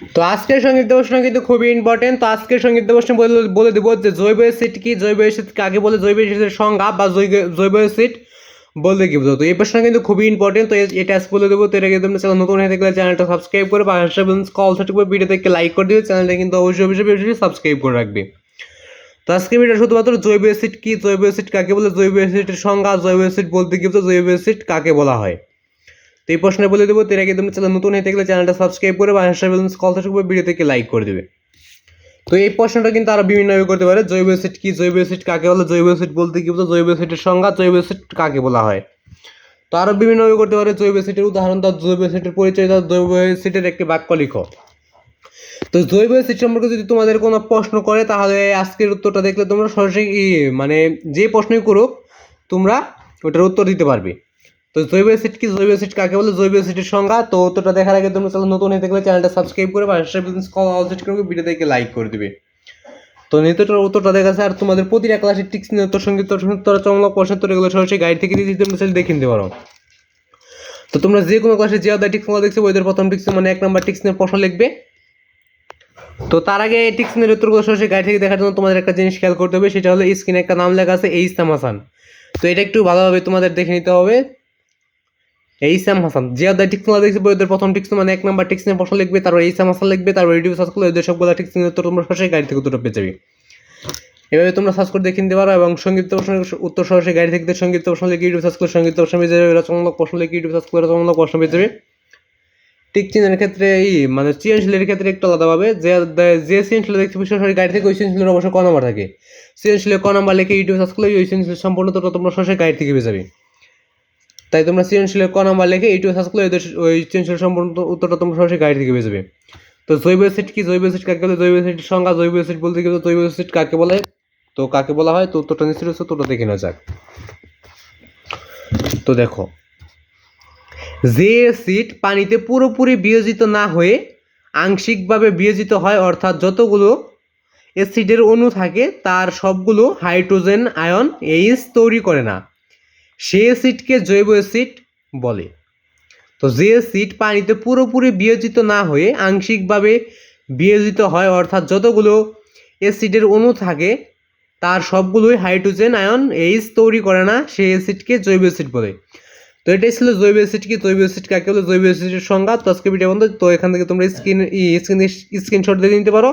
তো আজকের সংগীত প্রশ্ন কিন্তু খুবই ইম্পর্টেন্ট তো আজকের সংগীত প্রশ্ন বলে দেবো যে জৈব অ্যাসিড কি? জৈব অ্যাসিড কাকে বলে জৈব অ্যাসিডের সংজ্ঞা বা জৈব অ্যাসিড বলতে কি বুঝো তো এই প্রশ্ন কিন্তু খুবই ইম্পর্টেন্ট তো এটা আজকে বলে দেবো। তো এটা কিন্তু চ্যানেল নতুন হয়ে থাকলে চ্যানেলটা সাবস্ক্রাইব করে পাশে কল সেট করে ভিডিও থেকে লাইক করে দিবে চ্যানেলটা কিন্তু অবশ্যই অবশ্যই অবশ্যই সাবস্ক্রাইব করে রাখবে। তো আজকে ভিডিও শুধুমাত্র জৈব অ্যাসিড কি? জৈব অ্যাসিড কাকে বলে? জৈব অ্যাসিডের সংজ্ঞা, জৈব অ্যাসিড বলতে কি জৈব অ্যাসিড কাকে বলা হয়? তো এই প্রশ্নে বলে দেবো এর আগে তুমি চ্যানেল নতুন হয়ে থাকলে চ্যানেলটা সাবস্ক্রাইব করে বা হাসা ব্যালেন্স কল থেকে ভিডিও থেকে লাইক করে দেবে। তো এই প্রশ্নটা কিন্তু আরও বিভিন্নভাবে করতে পারে, জৈব অ্যাসিড কি, জৈব অ্যাসিড কাকে বলে, জৈব অ্যাসিড বলতে কি বুঝো জৈব অ্যাসিডের সংজ্ঞা, জৈব অ্যাসিড কাকে বলা হয়? তো আরও বিভিন্নভাবে করতে পারে, জৈব অ্যাসিডের উদাহরণ দাও, জৈব অ্যাসিডের পরিচয় দাও, জৈব অ্যাসিডের একটি বাক্য লিখো। তো জৈব অ্যাসিড সম্পর্কে যদি তোমাদের কোনো প্রশ্ন করে, তাহলে আজকের উত্তরটা দেখলে তোমরা সরাসরি মানে যে প্রশ্নই করুক, তোমরা ওটার উত্তর দিতে পারবে। তো জৈব অ্যাসিড কি? জৈব অ্যাসিড কাকে বলে? জৈব অ্যাসিডের সংজ্ঞা। তো উত্তরটা দেখার আগে তোমরা চ্যানেল নতুন হয়ে থাকলে চ্যানেলটা সাবস্ক্রাইব করে পাশে কল অল সেট করে ভিডিও থেকে লাইক করে দিবে। তো নিত্যটার উত্তরটা দেখা আর তোমাদের প্রতিটা ক্লাসের টিক্স উত্তর সংগীত উত্তর চমলক প্রশ্ন উত্তর এগুলো সরাসরি গাইড থেকে দিয়ে তোমরা চাইলে দেখে নিতে পারো। তো তোমরা যে কোনো ক্লাসে যে আদায় টিক্স দেখছ ওইদের প্রথম টিক্স মানে এক নাম্বার টিক্স নিয়ে প্রশ্ন লিখবে। তো তার আগে এই টিক্স নিয়ে উত্তরগুলো সরাসরি গাইড থেকে দেখার জন্য তোমাদের একটা জিনিস খেয়াল করতে হবে, সেটা হলো স্ক্রিনে একটা নাম লেখা আছে এইসাম হাসান। তো এটা একটু ভালোভাবে তোমাদের দেখে নিতে হবে। এইসাম হাসান। যে টিক্স তোমরা দেখছ ওদের প্রথম টিক্স মানে এক নাম্বার টিক্স নিয়ে প্রশ্ন লিখবে, তারপর এইসাম হাসান লিখবে, তারপর ইউটিউব সার্চ করলে ওদের সবগুলো টিক্স নিয়ে উত্তর তোমরা সরাসরি গাইড থেকে উত্তর পেয়ে যাবে। এভাবে তোমরা সার্চ করে দেখে নিতে পারো এবং সংগীত প্রশ্নের উত্তর সরাসরি গাড়ি থেকে সংগীত প্রশ্ন লিখে ইউটিউব সার্চ করে সংগীত প্রশ্ন পেয়ে যাবে রচনামূলক প্রশ্ন লিখে ইউটিউব সার্চ করে রচনামূলক প্রশ্ন পেয়ে যাবে। টিক চিহ্নের ক্ষেত্রে এই মানে সৃজনশীলের ক্ষেত্রে একটু আলাদাভাবে যে যে সৃজনশীল দেখতে পাচ্ছি সরাসরি গাড়ি থেকে, ওই সৃজনশীলের অবশ্যই ক নাম্বার থাকে। সৃজনশীলের ক নাম্বার লিখে ইউটিউব সার্চ করলে ওই সৃজনশীল সম্পূর্ণ তোমরা সরাসরি গাড়ি থেকে পেয়ে যাবে। তাই তোমরা সৃজনশীলের ক নাম্বার লিখে ইউটিউব সার্চ করলে ওই সৃজনশীল সম্পূর্ণ উত্তরটা তোমরা সরাসরি গাড়ি থেকে পেয়ে যাবে। তো জৈব অ্যাসিড কি? জৈব অ্যাসিড কাকে বলে? জৈব অ্যাসিডের সংজ্ঞা, জৈব অ্যাসিড বলতে গেলে জৈব অ্যাসিড কাকে বলে? তো কাকে বলা হয়? তো উত্তরটা নিশ্চিত হচ্ছে তোটা দেখে নেওয়া যাক। তো দেখো, যে অ্যাসিড পানিতে পুরোপুরি বিয়োজিত না হয়ে আংশিকভাবে বিয়োজিত হয়, অর্থাৎ যতগুলো অ্যাসিডের অণু থাকে, তার সবগুলো হাইড্রোজেন আয়ন এইচ তৈরি করে না। সে অ্যাসিডকে জৈব অ্যাসিড বলে। তো যে অ্যাসিড পানিতে পুরোপুরি বিয়োজিত না হয়ে আংশিকভাবে বিয়োজিত হয়, অর্থাৎ যতগুলো অ্যাসিডের অণু থাকে, তার সবগুলোই হাইড্রোজেন আয়ন এইচ তৈরি করে না সেই অ্যাসিডকে জৈব অ্যাসিড বলে। তো এটাই ছিল জৈব অ্যাসিড কি, জৈব অ্যাসিড কাকে বলে? জৈব অ্যাসিডের সংজ্ঞা। তো আজকে ভিডিও বন্ধু তো এখান থেকে তোমরা স্ক্রিন স্ক্রিন স্ক্রিনশট দিয়ে নিতে পারো।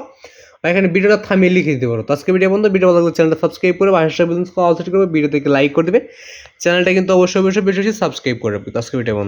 বা এখানে ভিডিওটা থামিয়ে লিখে দিতে পারো। তো আজকে ভিডিও বন্ধু ভিডিও ভালো লাগলে চ্যানেলটা সাবস্ক্রাইব করে বা হাসা বিজনেস অল সেট করবে ভিডিও থেকে লাইক করে দেবে। চ্যানেলটা কিন্তু অবশ্যই অবশ্যই বেশি বেশি সাবস্ক্রাইব করে রাখবে। তো আজকে ভিডিও বন্ধু